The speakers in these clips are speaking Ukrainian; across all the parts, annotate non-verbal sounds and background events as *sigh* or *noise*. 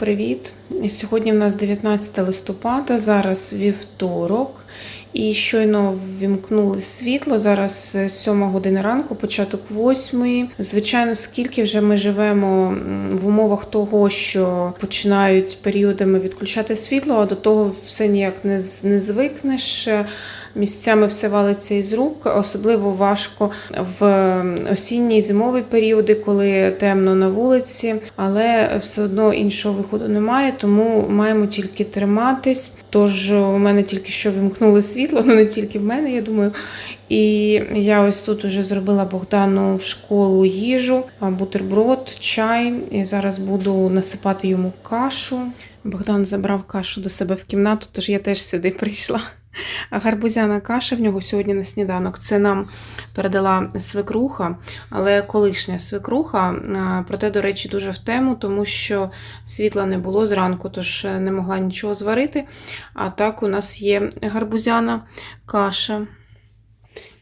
привіт! Сьогодні в нас 19 листопада, зараз вівторок. І щойно ввімкнули світло. Зараз е, 7 година ранку, початок 8. Звичайно, скільки вже ми живемо в умовах того, що починають періодами відключати світло, а до того все ніяк не звикнеш. Місцями все валиться із рук, особливо важко в осінні і зимові періоди, коли темно на вулиці, але все одно іншого виходу немає, тому маємо тільки триматись. Тож у мене тільки що вимкнули світло, ну не тільки в мене, я думаю. І я ось тут уже зробила Богдану в школу їжу, бутерброд, чай. І зараз буду насипати йому кашу. Богдан забрав кашу до себе в кімнату, тож я теж сюди прийшла. Гарбузяна каша в нього сьогодні на сніданок. Це нам передала свекруха, але колишня свекруха. Проте, до речі, дуже в тему, тому що світла не було зранку, тож е, не могла нічого зварити. А так у нас є гарбузяна каша.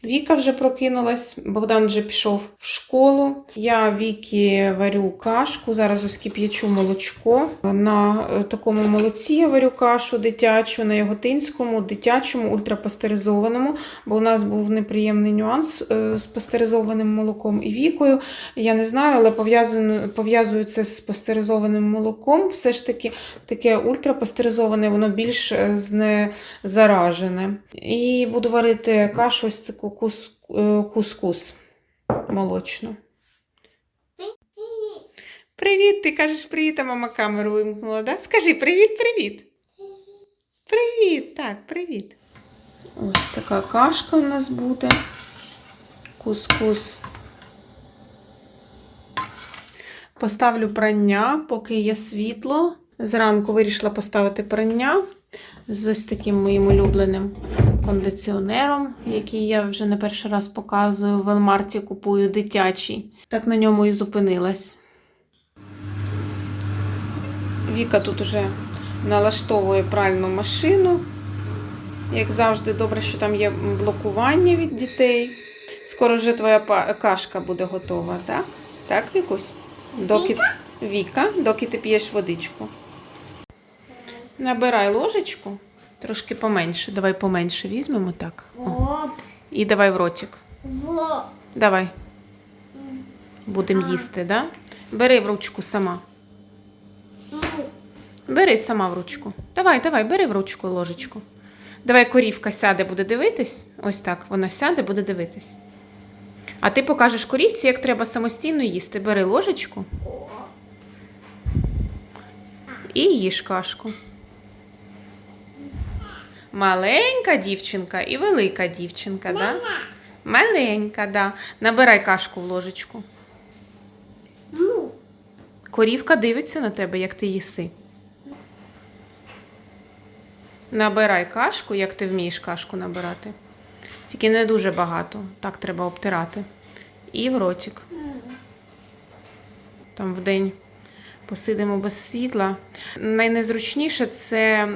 Віка вже прокинулась, Богдан вже пішов в школу. Я Вікі варю кашку. Зараз ось кип'ячу молочко. На е, такому молоці я варю кашу дитячу, на яготинському, дитячому, ультрапастеризованому, бо у нас був неприємний нюанс е, з пастеризованим молоком і вікою. Я не знаю, але пов'язую пов'язую це з пастеризованим молоком. Все ж таки таке ультрапастеризоване, воно більш е, знезаражене. І буду варити кашу ось таку кус, е, кускус молочну. Привіт, ти кажеш привіт, а мама камеру вимкнула, да? Скажи привіт, привіт. Привіт, так, привіт. Ось така кашка у нас буде. Кускус. Поставлю прання, поки є світло. Зранку вирішила поставити прання з ось таким моїм улюбленим кондиціонером, який я вже не перший раз показую. В Велмарті купую дитячий. Так на ньому і зупинилась. Віка тут уже налаштовує пральну машину. Як завжди, добре, що там є блокування від дітей. Скоро вже твоя кашка буде готова, так? Так, Вікусь? Доки... Віка, доки ти п'єш водичку. Набирай ложечку, трошки поменше. Давай поменше візьмемо так. О. І давай в ротик. во. Давай. Будемо їсти, да? Бери в ручку сама. Ну, Бери сама в ручку. Давай, давай, бери в ручку ложечку. Давай корівка сяде, буде дивитись. Ось так, вона сяде, буде дивитись. А ти покажеш корівці, як треба самостійно їсти. Бери ложечку і їж кашку. Маленька дівчинка і велика дівчинка, да? Маленька, да. Набирай кашку в ложечку. ну, Корівка дивиться на тебе, як ти їси. Набирай кашку, як ти вмієш кашку набирати. Тільки не дуже багато. Так треба обтирати. І в ротик. Там в день посидимо без світла. Найнезручніше це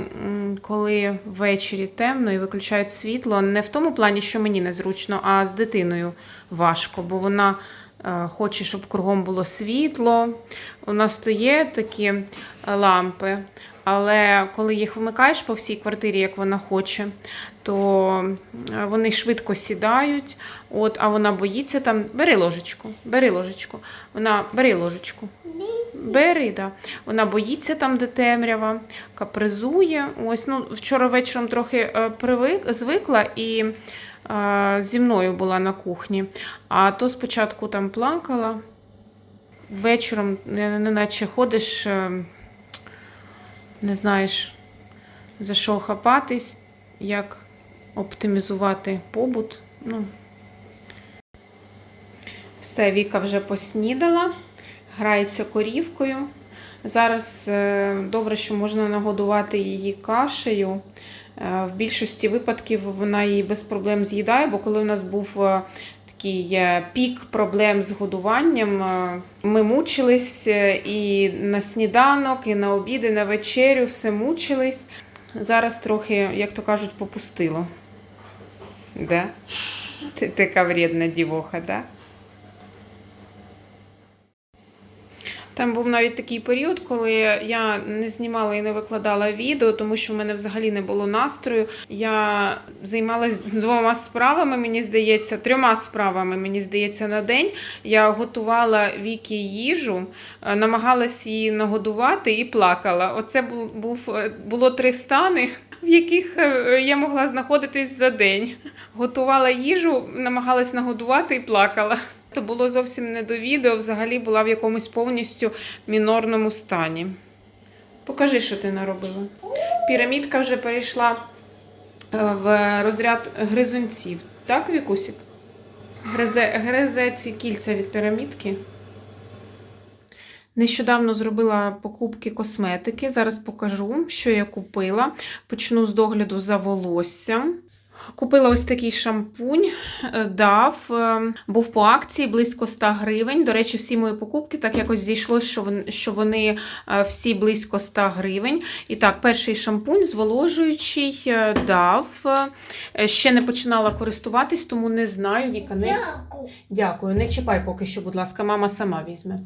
коли ввечері темно і виключають світло. Не в тому плані, що мені незручно, а з дитиною важко, бо вона е, хоче, щоб кругом було світло. У нас то є такі е, лампи, але коли їх вмикаєш по всій квартирі, як вона хоче, то е, вони швидко сідають. От, а вона боїться там. Бери ложечку, бери ложечку. Вона бери ложечку. Бери, да. Вона боїться там, де темрява, капризує. Ось, ну, вчора вечором трохи е, привик, звикла і е, зі мною була на кухні. А то спочатку там плакала. Вечором, не- неначе ходиш, е, не знаєш, за що хапатись, як оптимізувати побут. Ну. Все, Віка вже поснідала, грається корівкою. Зараз е, добре, що можна нагодувати її кашею. Е, В більшості випадків вона її без проблем з'їдає, бо коли у нас був е, такий е, пік проблем з годуванням, е, ми мучились е, і на сніданок, і на обід, і на вечерю все мучились. Зараз трохи, як то кажуть, попустило. Да? Ти така вредна дівоха, да? Там був навіть такий період, коли я не знімала і не викладала відео, тому що в мене взагалі не було настрою. Я займалась двома справами, мені здається, трьома справами, мені здається, на день. Я готувала Вікі їжу, е, намагалась її нагодувати і плакала. Оце був, е, було три стани, в яких е, я могла знаходитись за день. Готувала їжу, намагалась нагодувати і плакала. Це було зовсім не до відео, взагалі була в якомусь повністю мінорному стані. Покажи, що ти наробила. Пірамідка вже перейшла е, в розряд гризунців. Так, Вікусік? Гризе, гризе ці кільця від пірамідки. Нещодавно зробила покупки косметики. Зараз покажу, що я купила. Почну з догляду за волоссям. Купила ось такий шампунь е, дав. е, Був по акції близько 100 гривень. До речі, всі мої покупки так якось зійшло, що вони, е, всі близько 100 гривень. І так, перший шампунь зволожуючий дав. Ще не починала користуватись, тому не знаю. Віка, не, Дякую. Дякую, не чіпай поки що, будь ласка, мама сама візьме.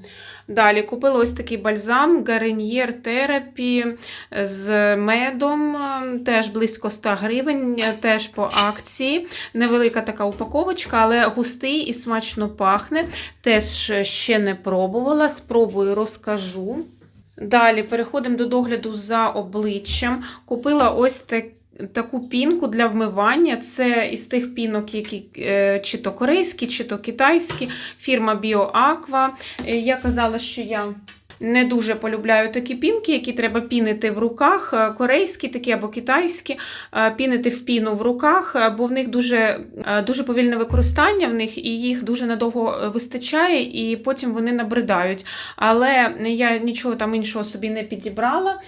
Далі купила ось такий бальзам Garnier Therapy з медом, теж близько 100 гривень, теж по акції. Невелика така упаковочка, але густий і смачно пахне. Теж ще не пробувала. Спробую, розкажу. Далі переходимо до догляду за обличчям. Купила ось так, таку пінку для вмивання. Це із тих пінок, які е, чи то корейські, чи то китайські, фірма BioAqua. Е, Я казала, що я. Не дуже полюбляю такі пінки, які треба пінити в руках, е, корейські такі або китайські, е, пінити в піну в руках, е, бо в них дуже, дуже повільне використання в них, і їх дуже надовго вистачає, і потім вони набридають. Але я нічого там іншого собі не підібрала,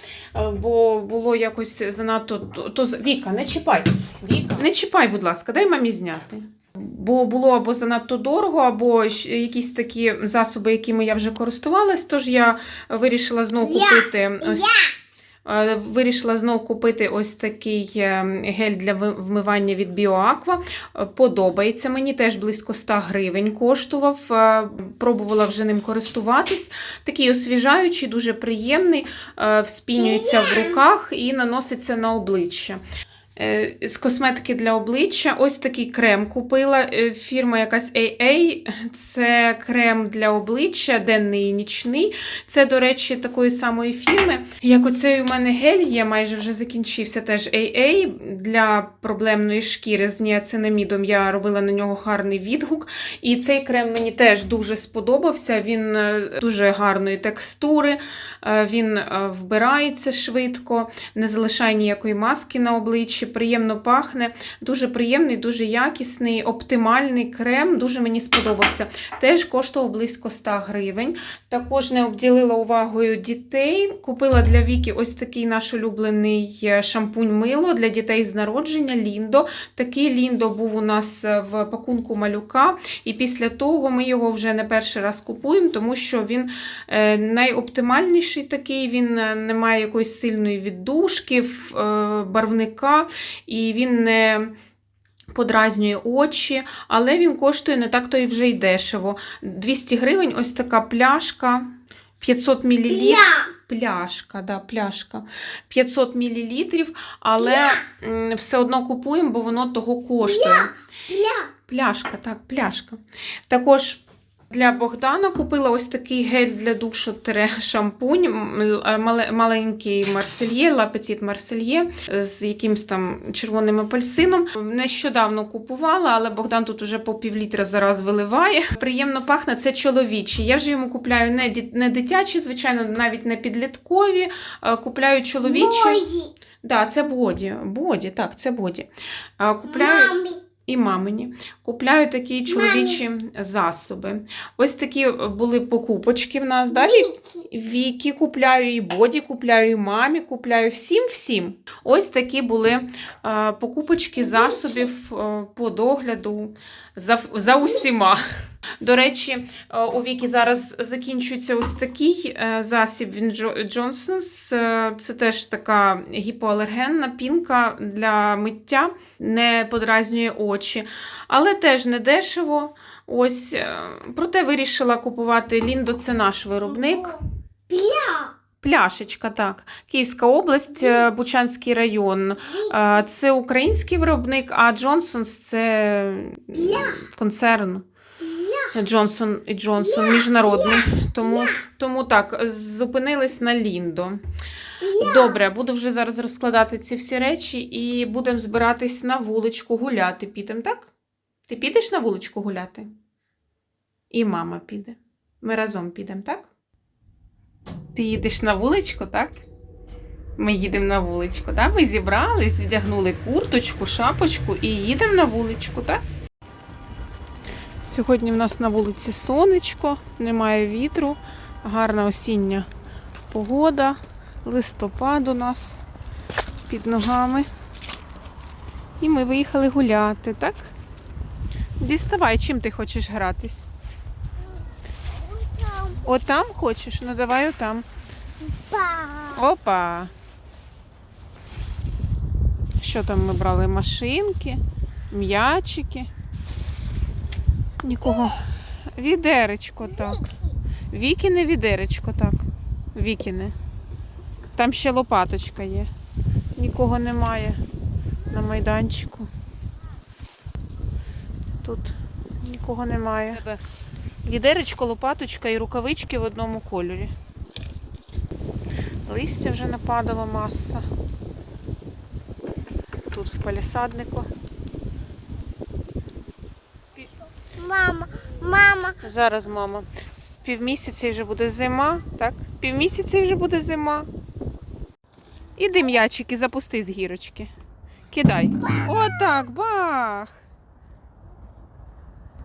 бо було якось занадто. То, то... Віка, не чіпай. Віка, не чіпай, будь ласка, дай мамі зняти. Бо було або занадто дорого, або якісь такі засоби, якими я вже користувалась. Тож я вирішила знову купити ось. е, Вирішила знову купити ось такий е, гель для вмивання від BioAqua. Е, Подобається мені, теж близько 100 гривень коштував. Пробувала вже ним користуватись. Такий освіжаючий, дуже приємний, вспінюється в руках і наноситься на обличчя. Е, З косметики для обличчя ось такий крем купила. Е, Фірма якась AA. Це крем для обличчя, денний і нічний. Це, до речі, такої самої фірми. Як оцей у мене гель є, майже вже закінчився теж AA для проблемної шкіри з ніацинамідом. Я робила на нього гарний відгук. І цей крем мені теж дуже сподобався. Він е, дуже гарної текстури, він вбирається швидко, не залишає ніякої маски на обличчі, приємно пахне. Дуже приємний, дуже якісний, оптимальний крем. Дуже мені сподобався. Теж коштував близько 100 гривень. Також не обділила увагою дітей. Купила для Віки ось такий наш улюблений е, шампунь мило для дітей з народження Ліндо. Такий Ліндо був у нас е, в пакунку малюка, і після того ми його вже не перший раз купуємо, тому що він е, найоптимальніший такий, він не має якоїсь сильної віддушки, барвника, і він не. Подразнює очі, але він коштує не так то і вже й дешево. 200 гривень ось така пляшка, 500 мл. Я. Пляшка, да, пляшка. 500 мл, але м, все одно купуємо, бо воно того коштує. Я. Пляшка, так, пляшка. Також для Богдана купила ось такий гель для душу шампунь, е, мале- маленький Марсельє, Ла Петіт Марсельє з якимсь там червоним апельсином. Нещодавно купувала, але Богдан тут уже по півлітра зараз виливає. Приємно пахне, це чоловічі. Я вже йому купляю не, дитячі, звичайно, навіть не підліткові. е, Купляю чоловічі. Мої. Да, це боді. Боді, так, це боді. Купляю Мамі. І мамині. Купляю такі чоловічі засоби. Ось такі були покупочки в нас. Далі Віки купляю, і боді купляю, і мамі купляю. Всім всім. Ось такі були е, покупочки засобів е, по догляду за, за усіма. До речі, е, у Вікі зараз закінчується ось такий е, засіб він Джонсонс. Е, Це теж така гіпоалергенна пінка для миття, не подразнює очі, але теж не дешево. Ось, проте вирішила купувати Ліндо, це наш виробник. Пля. Пляшечка, так. Київська область, Бучанський район. Це український виробник, а Джонсонс це концерн. Джонсон і Джонсон міжнародний. Тому, тому так, зупинились на Ліндо. Добре, буду вже зараз розкладати ці всі речі і будемо збиратись на вуличку гуляти. Підемо, так? Ти підеш на вуличку гуляти? І мама піде. Ми разом підемо, так? Ти їдеш на вуличку, так? Ми їдемо на вуличку, так? Ми зібрались, вдягнули курточку, шапочку і їдемо на вуличку, так? Сьогодні в нас на вулиці сонечко, немає вітру, гарна осіння погода, листопад у нас під ногами. І ми виїхали гуляти, так? Діставай, чим ти хочеш гратись? Отам хочеш? Ну давай отам. Опа. Що там ми брали? Машинки, м'ячики. Нікого. Відеречко, так. Вікіне відеречко, так. Вікіне. Там ще лопаточка є. Нікого немає на майданчику. Тут нікого немає. Відеречко, лопаточка і рукавички в одному кольорі. Листя вже нападало маса. Тут в палісаднику. Мама, мама. Зараз, мама. З півмісяця вже буде зима, так? Півмісяця і вже буде зима. Іди м'ячики, запусти з гірочки. Кидай. Отак, бах!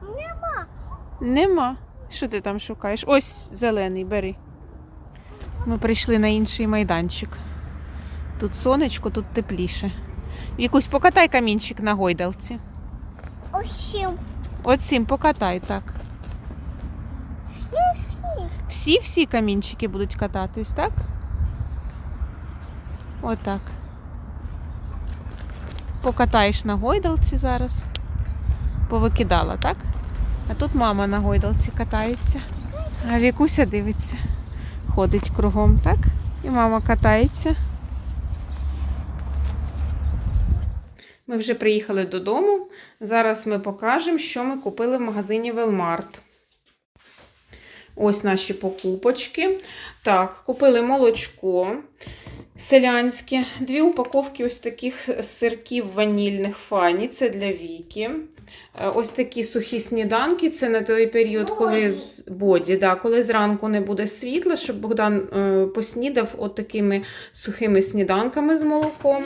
Нема. Нема. Що ти там шукаєш? Ось зелений, бери. Ми прийшли на інший майданчик. Тут сонечко, тут тепліше. Якусь покатай камінчик на гойдалці. Усім. Оцим покатай так. Всі, всі. Всі-всі камінчики будуть кататись, так? Отак. Покатаєш на гойдалці зараз. Повикидала, так? А тут мама на гойдалці катається. А Вікуся дивиться. Ходить кругом, так? І мама катається. Ми вже приїхали додому. Зараз ми покажемо, що ми купили в магазині Велмарт. Ось наші покупочки. Так, купили молочко селянське, дві упаковки ось таких сирків ванільних фані, це для Віки. Е, Ось такі сухі сніданки, це на той період, коли з боді, да, коли зранку не буде світла, щоб Богдан е, поснідав от такими сухими сніданками з молоком.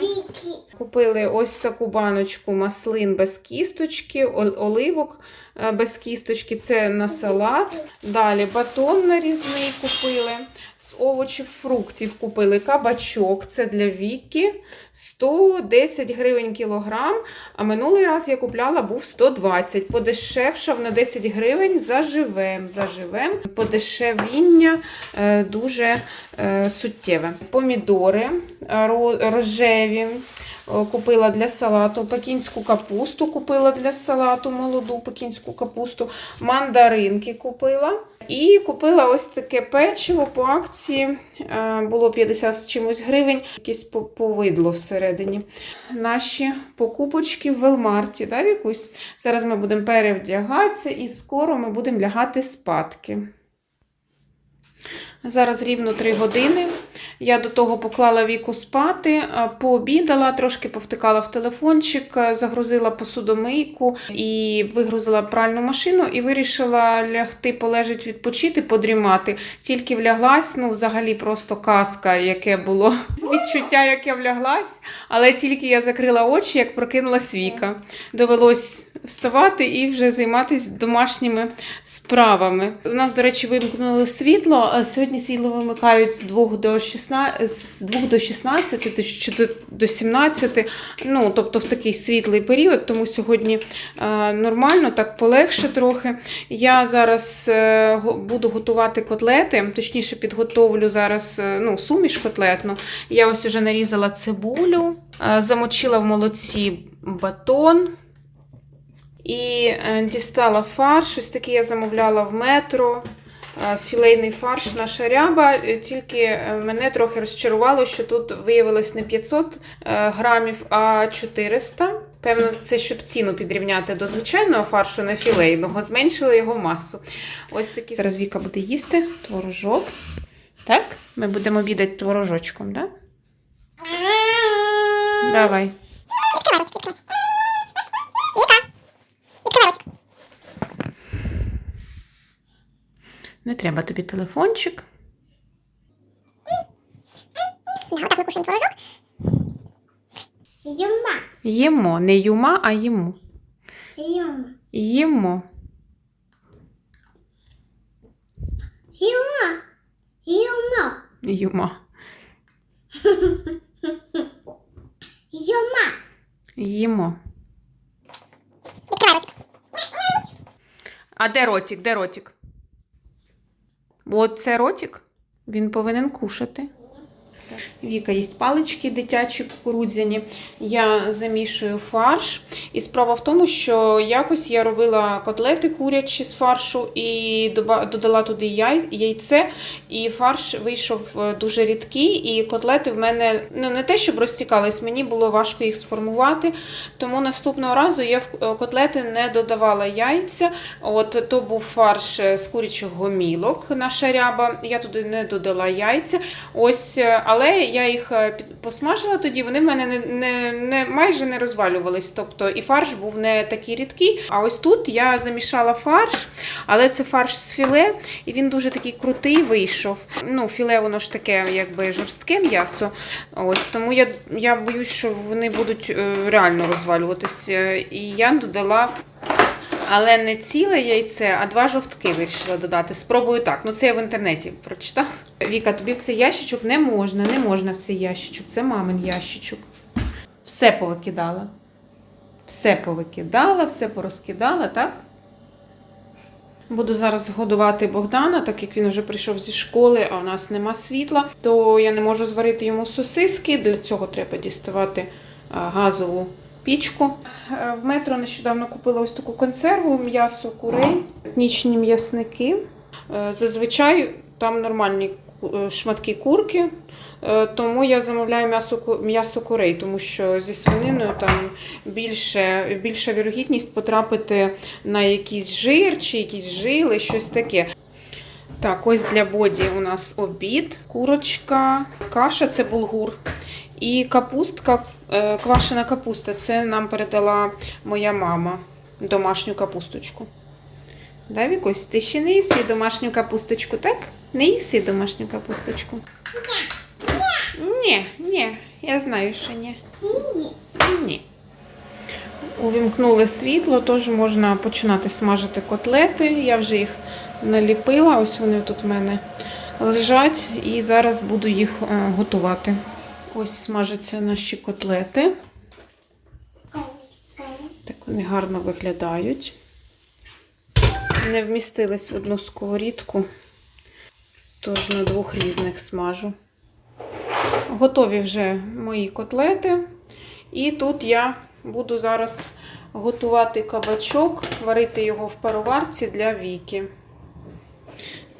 Купили ось таку баночку маслин без кісточки, оливок е, без кісточки, це на салат. Далі батон нарізний купили. З овочів, фруктів купили кабачок, це для Віки, 110 гривень кілограм. А минулий раз я купляла був 120. Подешевшав на 10 гривень заживем. Заживем. Подешевіння е, дуже е, суттєве. Помідори е, рожеві. Купила для салату пекінську капусту, купила для салату молоду пекінську капусту, мандаринки купила. І купила ось таке печиво по акції. е, Було 50 з чимось гривень, якесь повидло всередині. Наші покупочки в Велмарті, да, Вікусь? Зараз ми будемо перевдягатися і скоро ми будемо лягати спадки. Зараз рівно 3 години. Я до того поклала віку спати, е, пообідала, трошки повтикала в телефончик, е, загрузила посудомийку і вигрузила пральну машину і вирішила лягти, полежать, відпочити, подрімати. Тільки вляглась, ну взагалі просто казка, яке було *laughs* відчуття, як я вляглась. Але тільки я закрила очі, як прокинулась Віка. Довелось вставати і вже займатися домашніми справами. У нас, до речі, вимкнули світло. Сьогодні світло вимикають з 2 до 16. 16, з 2 до 16 чи до- до 17, ну, тобто в такий світлий період, тому сьогодні е, нормально, так полегше трохи. Я зараз е, буду готувати котлети, точніше підготовлю зараз е, ну, суміш котлетну. Я ось уже нарізала цибулю, замочила в молоці батон. І дістала фарш. Ось такий я замовляла в метро. Е, Філейний фарш наша ряба. Е, Тільки е, мене трохи розчарувало, що тут виявилось не 500 е, грамів, а 400. Певно, це щоб ціну підрівняти до звичайного фаршу, не філейного, зменшили його масу. Ось такі. Зараз Віка буде їсти творожок. Так? Ми будемо обідати творожочком, так? Да? Давай. Не треба тобі телефончик. Отак ми кушаємо творожок. Юма. Їмо. Не юма, а їмо. Юма. Їмо. Юма. Юма. Юма. Юма. Їмо. А де ротик? Де ротик? От це ротик. Він повинен кушати. Віка їсть палички дитячі кукурудзяні. Я замішую фарш. І справа в тому, що якось я робила котлети курячі з фаршу і додала туди яй- яйце, і фарш вийшов е, дуже рідкий. І котлети в мене ну, не те, щоб розтікались, мені було важко їх сформувати. Тому наступного разу я в е, котлети не додавала яйця. От то був фарш е, з курячих гомілок, наша ряба. Я туди не додала яйця. Ось, е, але я їх е, посмажила тоді. Вони в мене не, не, не майже не розвалювались. Тобто і фарш був не такий рідкий. А ось тут я замішала фарш, але це фарш з філе, і він дуже такий крутий вийшов. Ну, філе, воно ж таке, якби жорстке м'ясо. Ось тому я, я боюсь, що вони будуть е, реально розвалюватися. І я додала. Але не ціле яйце, а два жовтки вирішила додати. Спробую так. Ну це я в інтернеті прочитала. Віка, тобі в цей ящичок не можна, не можна в цей ящичок. Це мамин ящичок. Все повикидала. Все повикидала, все порозкидала, так? Буду зараз годувати Богдана, так як він вже прийшов зі школи, а у нас нема світла, то я не можу зварити йому сосиски. Для цього треба діставати газову пічку. Е, В метро нещодавно купила ось таку консерву м'ясо курей, нічні м'ясники. Е, Зазвичай там нормальні е, шматки курки. Тому я замовляю м'ясо м'ясо курей, тому що зі свининою там більше, більша вірогідність потрапити на якийсь жир чи якісь жили, щось таке. Так, ось для боді у нас обід, курочка, каша це булгур. І капустка, е, квашена капуста. Це нам передала моя мама домашню капусточку. Да, Вікусь, ти ще не їси домашню капусточку, так? Не їси домашню капусточку? Ні, ні, я знаю, що ні. Ні. Увімкнули світло, тож можна починати смажити котлети. Я вже їх наліпила, ось вони тут в мене лежать, і зараз буду їх е, готувати. Ось смажаться наші котлети. Так вони гарно виглядають. Не вмістились в одну сковорідку, тож на двох різних смажу. Готові вже мої котлети. І тут я буду зараз готувати кабачок, варити його в пароварці для Віки.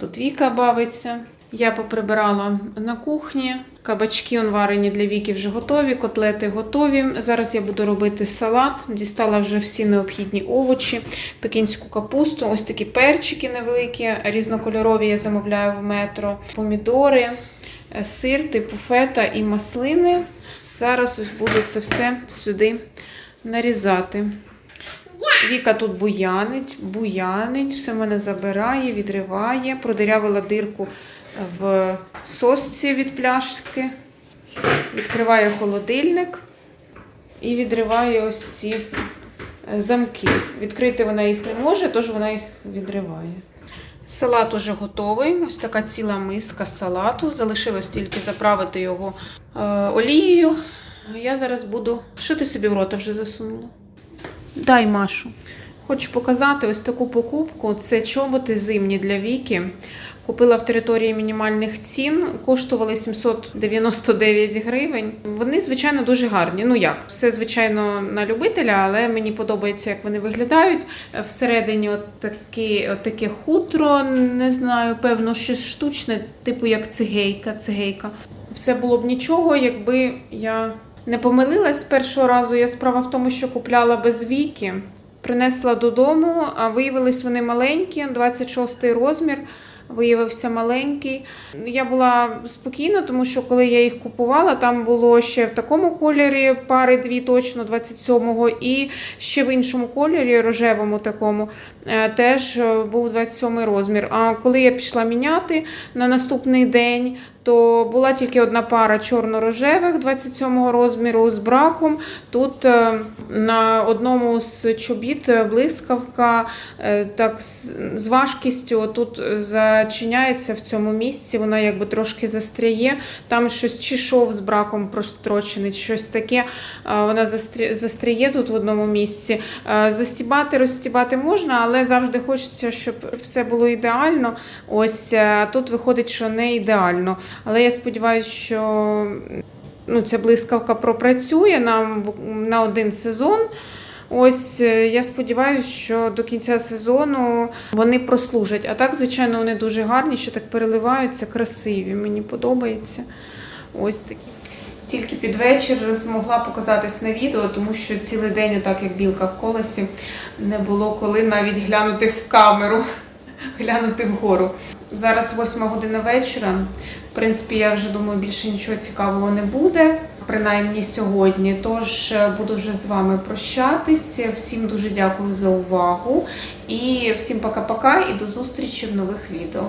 Тут Віка бавиться. Я поприбирала на кухні. Кабачки он варені для Віки вже готові, котлети готові. Зараз я буду робити салат. Дістала вже всі необхідні овочі, пекінську капусту, ось такі перчики невеликі, різнокольорові я замовляю в метро, помідори, е, сир, типу фета і маслини. Зараз ось буду це все сюди нарізати. Віка тут буянить, буянить, все мене забирає, відриває, продирявила дирку в сосці від пляшки, відкриває холодильник і відриває ось ці е, замки. Відкрити вона їх не може, тож вона їх відриває. Салат уже готовий. Ось така ціла миска салату. Залишилось тільки заправити його е, олією. Я зараз буду. Що ти собі в рота вже засунула? Дай Машу. Хочу показати ось таку покупку. Це чоботи зимні для Віки. Купила в території мінімальних цін, коштували 799 гривень. Вони, звичайно, дуже гарні. Ну як, все, звичайно, на любителя, але мені подобається, як вони виглядають. Всередині от такі, от таке хутро, не знаю, певно, щось штучне, типу як цигейка, цигейка. Все було б нічого, якби я не помилилась з першого разу. Я справа в тому, що купляла без віки. Принесла додому, а виявились вони маленькі, 26 розмір. Виявився маленький. Я була спокійна, тому що коли я їх купувала, там було ще в такому кольорі пари дві точно 27-го, і ще в іншому кольорі, рожевому такому, е, теж е, був 27 розмір. А коли я пішла міняти на наступний день, то була тільки одна пара чорно-рожевих 27-го розміру з браком. Тут е, на одному з чобіт е, блискавка е, так з важкістю тут зачиняється в цьому місці, вона якби трошки застряє. Там щось чи шов з браком прострочений, щось таке. Вона застря- застряє тут в одному місці. Застібати, розстібати можна, але завжди хочеться, щоб все було ідеально. Ось тут виходить, що не ідеально. Але я сподіваюся, що ну, ця блискавка пропрацює нам на один сезон. Ось е, я сподіваюся, що до кінця сезону вони прослужать. А так, звичайно, вони дуже гарні, що так переливаються, красиві. Мені подобається. Ось такі. Тільки під вечір змогла показатись на відео, тому що цілий день, так як білка в колесі, не було коли навіть глянути в камеру, *laughs* глянути вгору. Зараз восьма година вечора. В принципі, я вже думаю, більше нічого цікавого не буде, принаймні сьогодні. Тож е, буду вже з вами прощатись. Всім дуже дякую за увагу. І всім пока-пока і до зустрічі в нових відео.